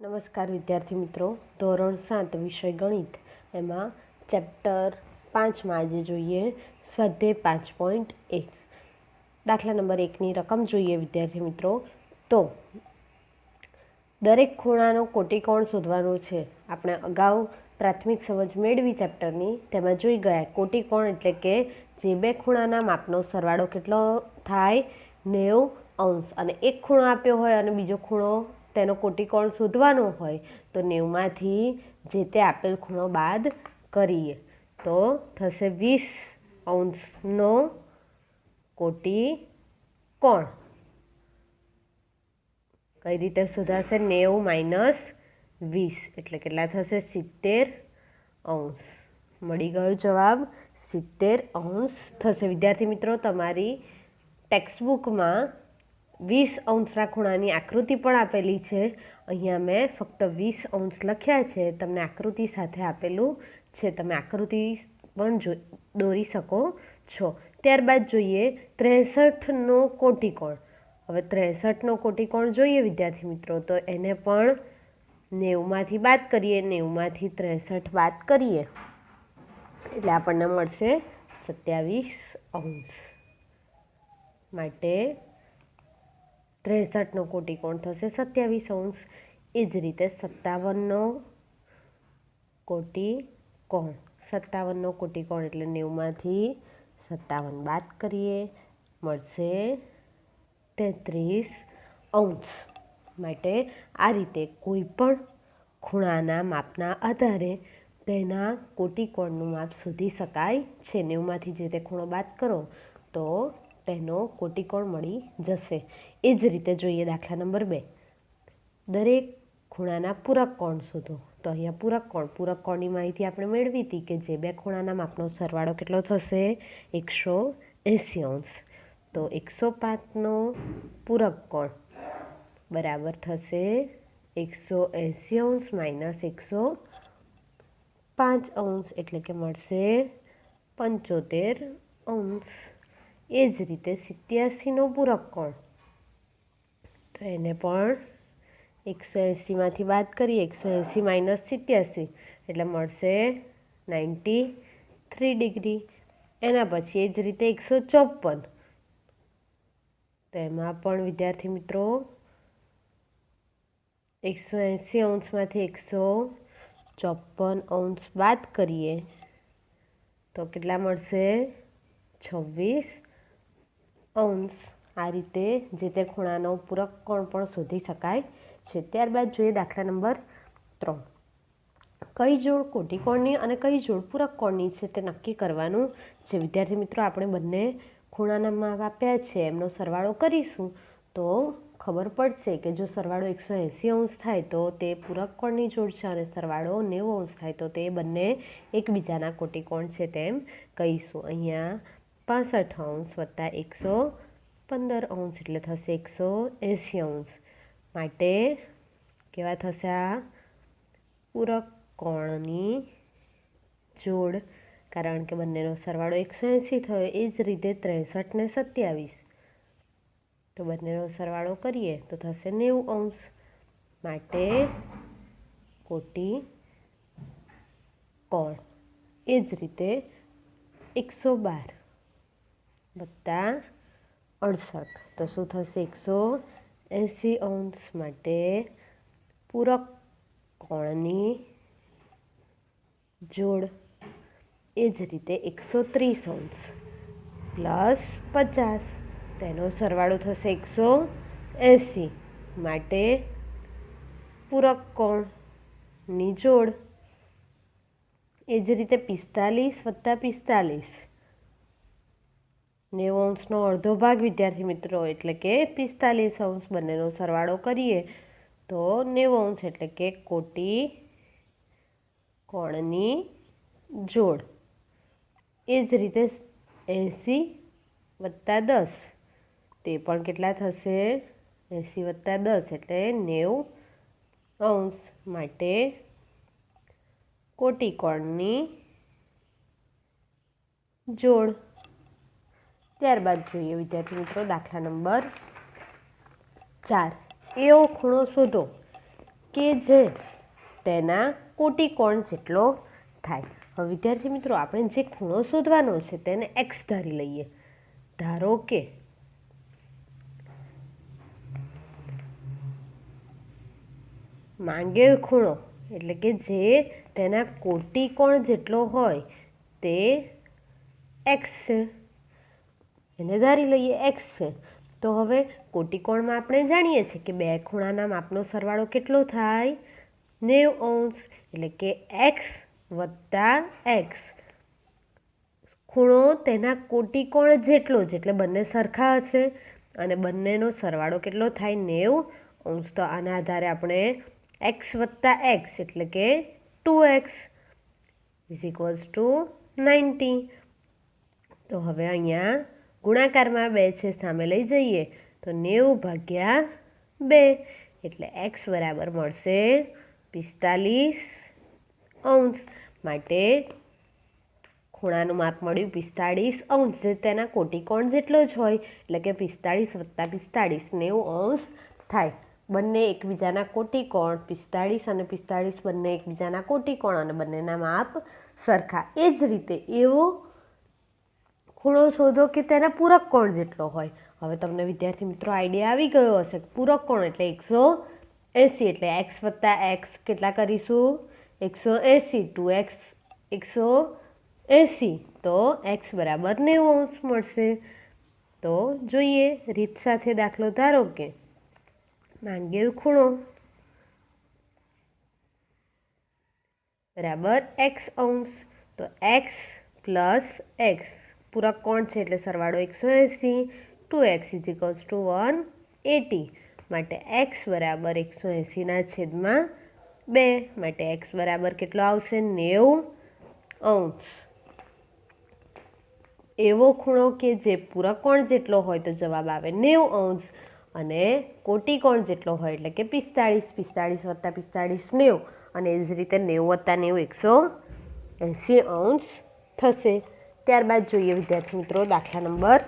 નમસ્કાર વિદ્યાર્થી મિત્રો. ધોરણ સાત વિષય ગણિત. એમાં ચેપ્ટર પાંચમાં આજે જોઈએ સ્વાધ્યાય પાંચ પોઈન્ટ એક દાખલા નંબર એકની રકમ જોઈએ વિદ્યાર્થી મિત્રો. તો દરેક ખૂણાનો કોટિકોણ શોધવાનો છે. આપણે અગાઉ પ્રાથમિક સમજ મેળવી ચેપ્ટરની, તેમાં જોઈ ગયા કોટિકોણ એટલે કે જે બે ખૂણાના માપનો સરવાળો કેટલો થાય? નેવ અંશ. અને એક ખૂણો આપ્યો હોય અને બીજો ખૂણો તેનો કોટિકોણ શોધવાનો હોય તો નેવમાંથી જે તે આપેલ ખૂણો બાદ કરીએ. તો થશે વીસ અંશનો કોટિકોણ. કઈ રીતે શોધાશે? નેવું માઇનસ વીસ. એટલે કેટલા થશે? સિત્તેર અંશ. મળી ગયો જવાબ? સિત્તેર અંશ થશે. વિદ્યાર્થી મિત્રો, તમારી ટેક્સ્ટબુકમાં વીસ અંશના ખૂણાની આકૃતિ પણ આપેલી છે. અહીંયા મેં ફક્ત વીસ અંશ લખ્યા છે. તમને આકૃતિ સાથે આપેલું છે. તમે આકૃતિ પણ જો, દોરી શકો છો. ત્યારબાદ જોઈએ ત્રેસઠનો કોટિકોણ. હવે ત્રેસઠનો કોટિકોણ જોઈએ, વિદ્યાર્થી મિત્રો. તો એને પણ નેવમાંથી બાદ કરીએ. નેવમાંથી ત્રેસઠ બાદ કરીએ. એટલે આપણને મળશે સત્યાવીસ અંશ. માટે ત્રેસઠનો કોટિકોણ થશે? સત્યાવીસ અંશ. એ જ રીતે સત્તાવનનો કોટિકોણ સત્તાવનનો કોટિકોણ એટલે નેવમાંથી સત્તાવન બાદ કરીએ. મળશે તેત્રીસ અંશ. માટે આ રીતે કોઈ પણ ખૂણાના માપના આધારે તેના કોટિકોણનું માપ શોધી શકાય છે. નેવમાંથી જે તે ખૂણો બાદ કરો, તો તેનો કોટિકોણ મળી જશે. એ જ રીતે જોઈએ દાખલા નંબર બે. દરેક ખૂણાના પૂરક કોણ શોધો. તો અહીંયા પૂરક કોણ? પૂરક કોણની માહિતી આપણે મેળવી હતી કે જે બે ખૂણાના માપનો સરવાળો કેટલો થશે? એકસો એંસી અંશ. તો એકસો પાંચનો પૂરક કોણ? બરાબર થશે એકસો એંસી અંશ માઇનસ એકસો પાંચ અંશ. એટલે કે મળશે પંચોતેર અંશ. એ જ રીતે સિત્યાસીનો પૂરક કોણ? તો એને પણ એકસો એંસીમાંથી બાદ કરીએ, એકસો એંસી માઇનસ સિત્યાસી, એટલે મળશે નાઇન્ટી થ્રી ડિગ્રી. એના પછી એ જ રીતે એકસો ચોપન તો એમાં પણ વિદ્યાર્થી મિત્રો એકસો એંસી અંશમાંથી એકસો ચોપન અંશ બાદ કરીએ, તો કેટલા મળશે? છવ્વીસ. અંશ આ રીતે જે તે ખૂણાનો પૂરક કોણ પણ શોધી શકાય છે. ત્યારબાદ જોઈએ દાખલા નંબર ત્રણ. કઈ જોડ કોટિકોણની અને કઈ જોડ પૂરક કોણની છે તે નક્કી કરવાનું છે. વિદ્યાર્થી મિત્રો, આપણે બંને ખૂણાના માપ આપ્યા છે. એમનો સરવાળો કરીશું તો ખબર પડશે કે જો સરવાળો એકસો એંસી અંશ થાય તો તે પૂરક કોણની જોડ છે અને સરવાળો નેવું અંશ થાય તો તે બંને એકબીજાના કોટિકોણ છે તેમ કહીશું. અહીંયા પાસઠ અંશ વત્તા એકસો પંદર અંશ એટલે થશે એકસો એંસી અંશ. માટે કેવા થશે આ? પૂરક કોણની જોડ, કારણ કે બંનેનો સરવાળો એકસો એંસી થયો, એ જ રીતે ત્રેસઠ ને સત્યાવીસ. તો બંનેનો સરવાળો કરીએ તો થશે નેવું અંશ. માટે કોટી કોણ? એ જ રીતે એકસો બાર. વત્તા અડસઠ. તો શું થશે? એકસો એંસી અંશ માટે પૂરક કોણની જોડ એ જ રીતે એકસો ત્રીસ અંશ પ્લસ પચાસ. તેનો સરવાળો થશે એકસો એંસી માટે પૂરક કોણની જોડ એ જ રીતે પિસ્તાલીસ વત્તા પિસ્તાલીસ. નેવું અંશનો અડધો ભાગ, વિદ્યાર્થી મિત્રો, એટલે કે પિસ્તાલીસ અંશ બંનેનો સરવાળો કરીએ તો નેવ અંશ એટલે કે કોટી કોણની જોડ. એ જ રીતે એંસી વત્તા દસ, તે પણ કેટલા થશે? એંસી વત્તા દસ એટલે નેવ અંશ માટે કોટી કોણની જોડ. ત્યારબાદ જોઈએ વિદ્યાર્થી મિત્રો, દાખલા નંબર ચાર. એવો ખૂણો શોધો કે જે તેના કોટી કોણ જેટલો થાય. હવે વિદ્યાર્થી મિત્રો, આપણે જે ખૂણો શોધવાનો છે તેને એક્સ ધારી લઈએ. ધારો કે માંગેલ ખૂણો એટલે કે જે તેના કોટી કોણ જેટલો હોય તે એક્સ એને ધારી લઈએ એક્સ છે તો હવે કોટિકોણમાં આપણે જાણીએ છીએ કે બે ખૂણાના માપનો સરવાળો કેટલો થાય? નેવ અંશ, એટલે કે એક્સ વત્તા એક્સ ખૂણો તેના કોટિકોણ જેટલો જ એટલે બંને સરખા હશે. અને બંનેનો સરવાળો કેટલો થાય? નેવ અંશ. તો આના આધારે આપણે એક્સ વત્તા એક્સ એટલે કે two x is equals to ninety. તો હવે અહીંયા ગુણાકારમાં બે છે, સામે લઈ જઈએ. તો નેવું ભાગ્યા બે, એટલે એક્સ બરાબર મળશે પિસ્તાલીસ અંશ. માટે ખૂણાનું માપ મળ્યું પિસ્તાળીસ અંશ, જે તેના કોટિકોણ જેટલો જ હોય, એટલે કે પિસ્તાળીસ વત્તા પિસ્તાળીસ નેવું અંશ થાય. બંને એકબીજાના કોટિકોણ, પિસ્તાળીસ અને પિસ્તાળીસ બંને એકબીજાના કોટિકોણ, અને બંનેના માપ સરખા. એ જ રીતે એવો ખૂણો શોધો કે તેના પૂરક કોણ જેટલો હોય. હવે તમને વિદ્યાર્થી મિત્રો આઈડિયા આવી ગયો હશે. પૂરક કોણ એટલે એકસો એંસી. એટલે એક્સ વત્તા એક્સ કેટલા કરીશું? એકસો એંસી. ટુ એક્સ એકસો એંસી. તો એક્સ બરાબર નેવું અંશ મળશે. તો જોઈએ, રીત સાથે દાખલો ધારો કે માંગેલ ખૂણો બરાબર એક્સ અંશ. તો એક્સ પ્લસ એક્સ પૂરક કોણ છે એટલે સરવાળો એકસો એંસી, two x is to one eighty, માટે એક્સ બરાબર એકસો એંસીના છેદમાં બે, માટે એક્સ બરાબર કેટલો આવશે? નેવું અંશ. એવો ખૂણો કે જે પૂરક કોણ જેટલો હોય તો જવાબ આવે નેવું અંશ અને કોટી કોણ જેટલો હોય એટલે કે પિસ્તાળીસ પિસ્તાળીસ વત્તા પિસ્તાળીસ નેવું. અને એ જ રીતે નેવું વત્તા નેવું એકસો એંસી અંશ થશે. ત્યારબાદ જોઈએ વિદ્યાર્થી મિત્રો દાખલા નંબર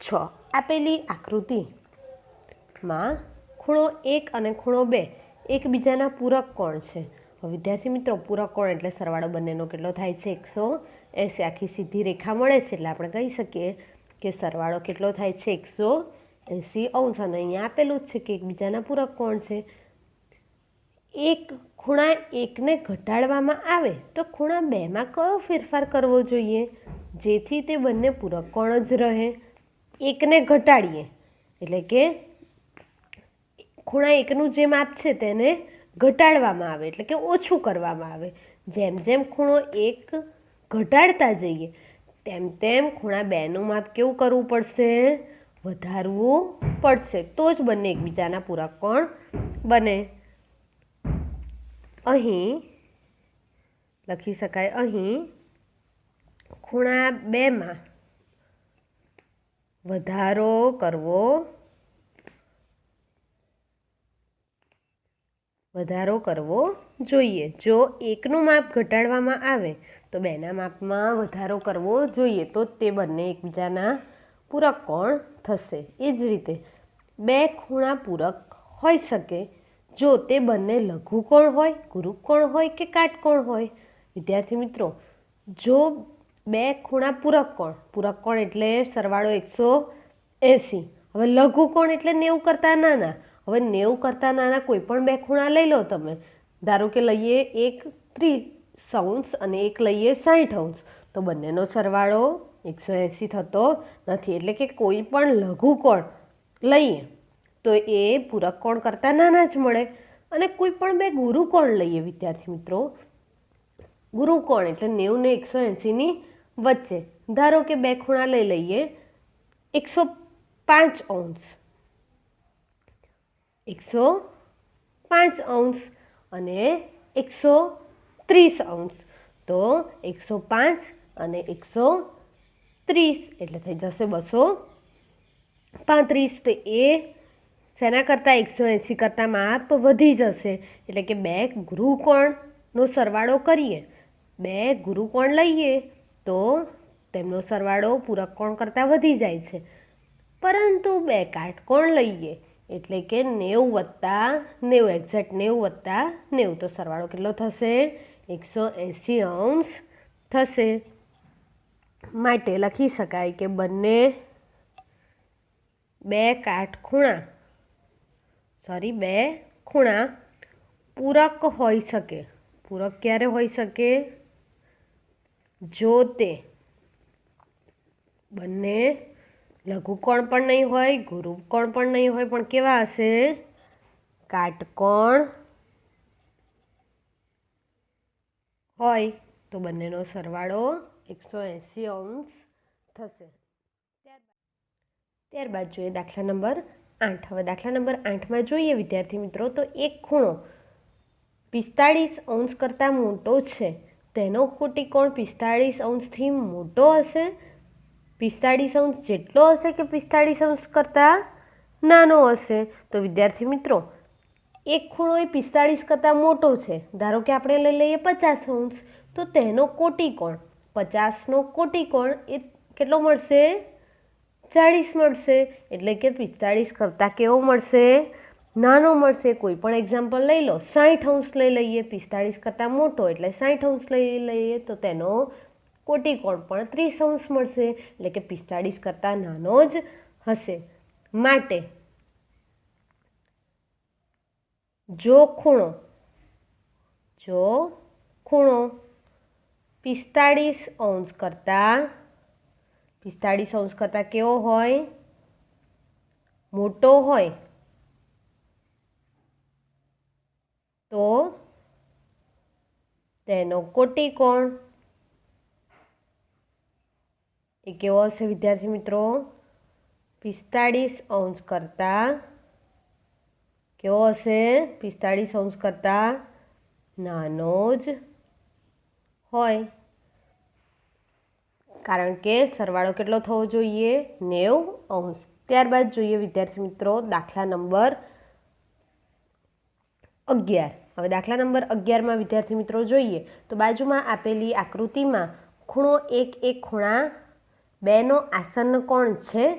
છ. આપેલી આકૃતિમાં ખૂણો એક અને ખૂણો બે એકબીજાના પૂરક કોણ છે? વિદ્યાર્થી મિત્રો, પૂરક કોણ એટલે સરવાળો બંનેનો કેટલો થાય છે? એકસો એંસી. આખી સીધી રેખા મળે છે એટલે આપણે કહી શકીએ કે સરવાળો કેટલો થાય છે? એકસો એંસી અંશ. અને અહીંયા આપેલું જ છે કે એકબીજાના પૂરક કોણ છે? એક ખૂણા એકને ઘટાડવામાં આવે તો ખૂણા બેમાં કયો ફેરફાર કરવો જોઈએ? જેથી તે બંને પૂરક કોણ જ રહે. એકને ઘટાડીએ. એટલે કે ખૂણા એકનું જે માપ છે તેને ઘટાડવામાં આવે. એટલે કે ઓછું કરવામાં આવે. જેમ જેમ ખૂણો એક ઘટાડતા જઈએ, તેમ તેમ ખૂણા બેનું માપ કેવું કરવું પડશે? વધારવું પડશે. તો જ બંને એકબીજાના પૂરક કોણ બને. અહીં લખી શકાય, અહીં ખૂણા બેમાં વધારો કરવો વધારો કરવો જોઈએ. જો એકનું માપ ઘટાડવામાં આવે, તો બેના માપમાં વધારો કરવો જોઈએ, તો તે બંને એકબીજાના પૂરક કોણ થશે? એ જ રીતે બે ખૂણા પૂરક હોઈ શકે. જો તે બંને લઘુકોણ હોય ગુરુકોણ હોય કે કાટકોણ હોય? વિદ્યાર્થી મિત્રો, જો બે ખૂણા પૂરક કોણ? પૂરક કોણ એટલે સરવાળો એકસો એંસી. હવે લઘુ કોણ એટલે નેવું કરતાં નાના? હવે નેવું કરતાં નાના કોઈ પણ બે ખૂણા લઈ લો તમે. ધારો કે લઈએ એક ત્રીસ અંશ અને એક લઈએ સાઠ અંશ. તો બંનેનો સરવાળો એકસો એંસી થતો નથી. એટલે કે કોઈ પણ લઘુ કોણ લઈએ, તો એ પૂરક કોણ કરતાં નાના જ મળે. અને કોઈ પણ બે ગુરુ કોણ લઈએ, વિદ્યાર્થી મિત્રો. ગુરુકોણ એટલે નેવું ને એકસો એંસીની વચ્ચે, ધારો કે બે ખૂણા લઈ લઈએ, એકસો પાંચ અંશ એકસો પાંચ અંશ અને એકસો ત્રીસ અંશ તો એકસો પાંચ અને એકસો ત્રીસ એટલે થઈ જશે બસો પાંત્રીસ. તો એ શેના કરતાં એકસો એંસી કરતાં માપ વધી જશે. એટલે કે બે ગુરુકોણનો સરવાળો કરીએ. બે ગુરુકોણ લઈએ. તો તેમનો સરવાળો પૂરક કોણ કરતાં વધી જાય છે? પરંતુ બે કાટકોણ લઈએ? એટલે કે નેવું વત્તા નેવું એક્ઝેક્ટ નેવું વત્તા નેવું. તો સરવાળો કેટલો થશે? એકસો એંસી અંશ થશે. માટે લખી શકાય કે બંને બે કાટખૂણા સોરી, બે ખૂણા પૂરક હોઈ શકે. પૂરક ક્યારે હોઈ શકે? જો તે બંને લઘુકોણ પણ નહીં હોય, ગુરુકોણ પણ નહીં હોય, પણ કેવા હશે? કાટકોણ હોય, તો બંનેનો સરવાળો એકસો એંસી અંશ થશે. ત્યારબાદ જોઈએ દાખલા નંબર આઠ. હવે દાખલા નંબર આઠમાં જોઈએ, વિદ્યાર્થી મિત્રો, તો એક ખૂણો પિસ્તાળીસ અંશ કરતાં મોટો છે. તેનો કોટિકોણ પિસ્તાળીસ અંશથી મોટો હશે. પિસ્તાળીસ અંશ જેટલો હશે કે પિસ્તાળીસ અંશ કરતાં નાનો હશે? તો વિદ્યાર્થી મિત્રો, એક ખૂણો એ પિસ્તાળીસ કરતાં મોટો છે. ધારો કે આપણે લઈ લઈએ પચાસ અંશ, તો તેનો કોટિકોણ પચાસનો કોટિકોણ એ કેટલો મળશે? ચાળીસ મળશે. એટલે કે પિસ્તાળીસ કરતાં કેવો મળશે? નાનો મળશે કોઈ. પણ એક્ઝામ્પલ લઈ લો, સાઠ અંશ લઈ લઈએ, પિસ્તાળીસ કરતાં મોટો, એટલે સાઠ અંશ લઈ લઈએ તો તેનો કોટિકોણ પણ ત્રીસ અંશ મળશે, એટલે કે પિસ્તાળીસ કરતાં નાનો જ હશે. માટે જો ખૂણો જો ખૂણો પિસ્તાળીસ અંશ કરતાં, પિસ્તાળીસ અંશ કરતાં કેવો હોય? મોટો હોય. તો તેનો કોટિકોણ એ કેવો હશે વિદ્યાર્થી મિત્રો? પિસ્તાળીસ અંશ કરતાં કેવો હશે? પિસ્તાળીસ અંશ કરતાં નાનો જ હોય. કારણ કે સરવાળો કેટલો થવો જોઈએ? નેવ અંશ. ત્યારબાદ જોઈએ વિદ્યાર્થી મિત્રો દાખલા નંબર અગિયાર. હવે દાખલા નંબર અગિયારમાં વિદ્યાર્થી મિત્રો જોઈએ તો બાજુમાં આપેલી આકૃતિમાં ખૂણો એક એક ખૂણા બેનો આસન કોણ છે?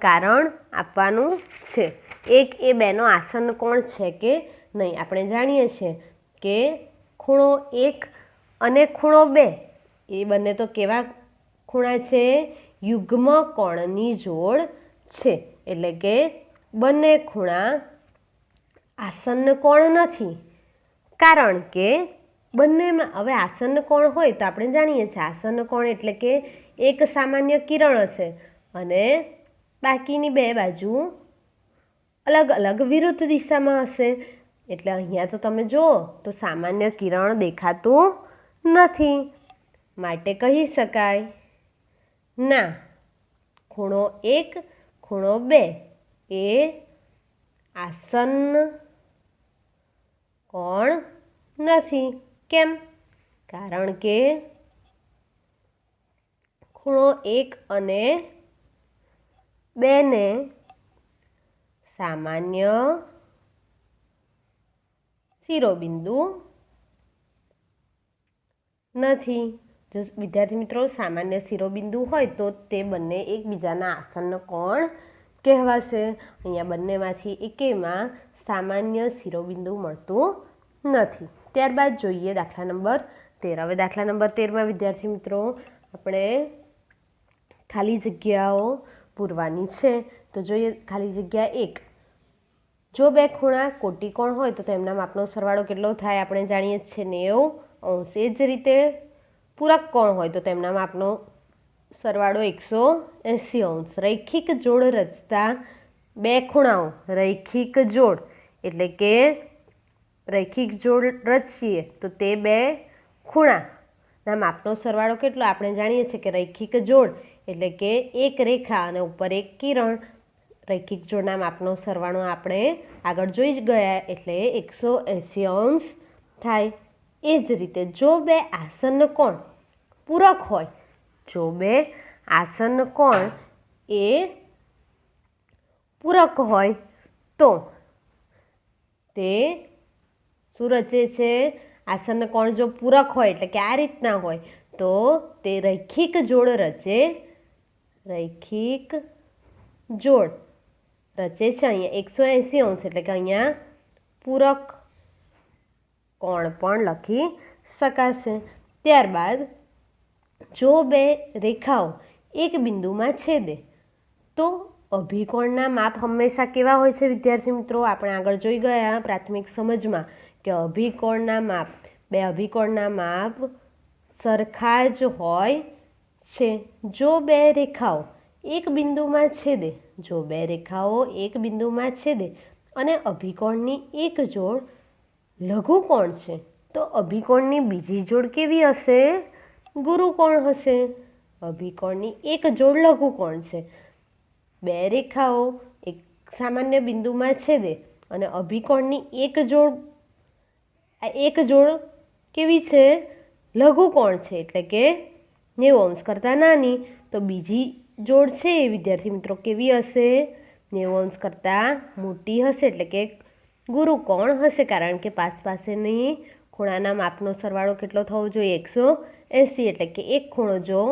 કારણ આપવાનું છે. એક એ બેનો આસન કોણ છે કે નહીં? આપણે જાણીએ છીએ કે ખૂણો એક અને ખૂણો બે, એ બંને તો કેવા ખૂણા છે? યુગ્મ કોણની જોડ છે. એટલે કે બંને ખૂણા આસન કોણ નથી. કારણ કે બંનેમાં હવે આસન કોણ હોય તો આપણે જાણીએ છીએ આસન કોણ એટલે કે એક સામાન્ય કિરણ હશે અને બાકીની બે બાજુ અલગ અલગ વિરુદ્ધ દિશામાં હશે. એટલે અહીંયા તો તમે જુઓ, તો સામાન્ય કિરણ દેખાતું નથી. માટે કહી શકાય, ના, ખૂણો એક, ખૂણો બે એ આસન કોણ નથી. કેમ? કારણ કે ખૂણો એક અને બેને સામાન્ય શિરોબિંદુ નથી. જો વિદ્યાર્થી મિત્રો સામાન્ય શિરોબિંદુ હોય તો તે બંને એકબીજાના આસનનો કોણ કહેવાશે? અહીંયા બંનેમાંથી એકેયમાં સામાન્ય શિરોબિંદુ મળતું નથી. ત્યારબાદ જોઈએ દાખલા નંબર તેર. હવે દાખલા નંબર તેરમાં, વિદ્યાર્થી મિત્રો, આપણે ખાલી જગ્યાઓ પૂરવાની છે. તો જોઈએ ખાલી જગ્યા એક. જો બે ખૂણા કોટિકોણ હોય, તો તેમના માપનો સરવાળો કેટલો થાય, આપણે જાણીએ છીએ નેવું અંશ. એ જ રીતે પૂરક કોણ હોય, તો તેમના માપનો સરવાળો એકસો એંસી અંશ. રૈખિક જોડ રચતા બે ખૂણાઓ. રૈખિક જોડ એટલે કે રૈખિક જોડ રચીએ તો તે બે ખૂણાના માપનો સરવાળો કેટલો? આપણે જાણીએ છીએ કે રૈખિક જોડ એટલે કે એક રેખા અને ઉપર એક કિરણ. રૈખિક જોડના માપનો સરવાળો આપણે આગળ જોઈ જ ગયા એટલે એકસો એંસી અંશ થાય. એ જ રીતે જો બે આસન કોણ પૂરક હોય, જો બે આસન કોણ એ પૂરક હોય, તો તે શું રચે છે? આસન કોણ જો પૂરક હોય, એટલે કે આ રીતના હોય, તો તે રૈખિક જોડ રચે, રૈખિક જોડ રચે છે. અહીંયા એકસો એંસી અંશ, એટલે કે અહીંયા પૂરક કોણ પણ લખી શકાશે. ત્યારબાદ, જો બે રેખાઓ એક બિંદુમાં છેદે, તો અભિકોણના માપ હંમેશા કેવા હોય છે, વિદ્યાર્થી મિત્રો? આપણે આગળ જોઈ ગયા પ્રાથમિક સમજમાં કે અભિકોણના માપ, બે અભિકોણના માપ સરખા જ હોય છે. જો બે રેખાઓ એક બિંદુમાં છેદે, જો બે રેખાઓ એક બિંદુમાં છેદે અને અભિકોણની એક જોડ લઘુકોણ છે, તો અભિકોણની બીજી જોડ કેવી હશે? ગુરુકોણ હશે? અભિકોણની એક જોડ લઘુકોણ છે. બે રેખાઓ એક સામાન્ય બિંદુમાં છેદે અને અભિકોણની એક જોડ એક જોડ કેવી છે? લઘુકોણ છે? એટલે કે નેવું અંશ કરતાં નાની. તો બીજી જોડ છે એ, વિદ્યાર્થી મિત્રો, કેવી હશે? નેવું અંશ કરતાં મોટી હશે, એટલે કે ગુરુકોણ હશે? કારણ કે પાસ પાસેની ખૂણાના માપનો સરવાળો કેટલો થવો જોઈએ? એકસો એંસી, એટલે કે એક ખૂણો જો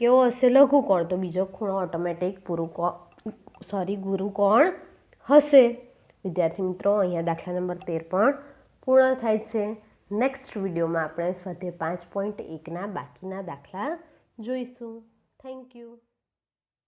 કેવો હશે લઘુકોણ તો બીજો ખૂણો ઓટોમેટિક પૂરું સોરી ગુરુકોણ હશે? વિદ્યાર્થી મિત્રો, અહીંયા દાખલા નંબર તેર પણ પૂર્ણ થાય છે. નેક્સ્ટ વિડીયોમાં આપણે સ્વાધ્યાય પાંચ પોઈન્ટ એકના બાકીના દાખલા જોઈશું. Thank you